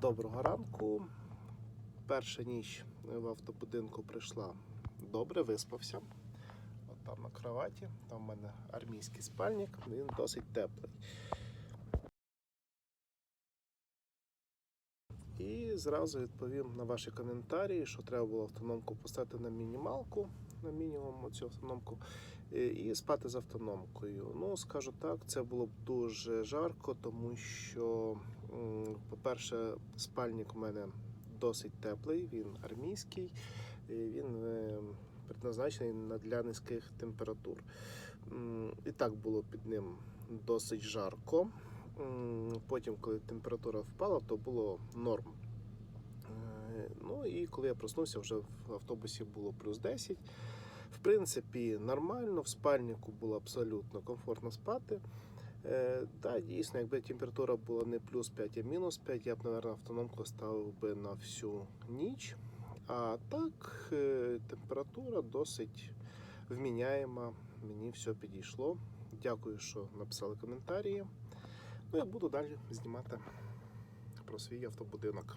Доброго ранку. Перша ніч в автобудинку прийшла добре, виспався. От там на кроваті, там в мене армійський спальник, він досить теплий. І зразу відповім на ваші коментарі, що треба було автономку поставити на мінімалку, на мінімум цю автономку, і- і спати з автономкою. Ну, скажу так, це було б дуже жарко, тому що, по-перше, спальник у мене досить теплий, він армійський, він е, предназначений для низьких температур. І так було під ним досить жарко. Потім, коли температура впала, то було норм. Е, Ну і коли я проснувся, вже в автобусі було плюс 10. В принципі, нормально, в спальнику було абсолютно комфортно спати. Е, да, дійсно, якби температура була не плюс 5, а мінус 5, я б, мабуть, автономку ставив би на всю ніч. А так, е, температура досить вміняєма, мені все підійшло. Дякую, що написали коментарі. Ну, я буду далі знімати про свій автобудинок.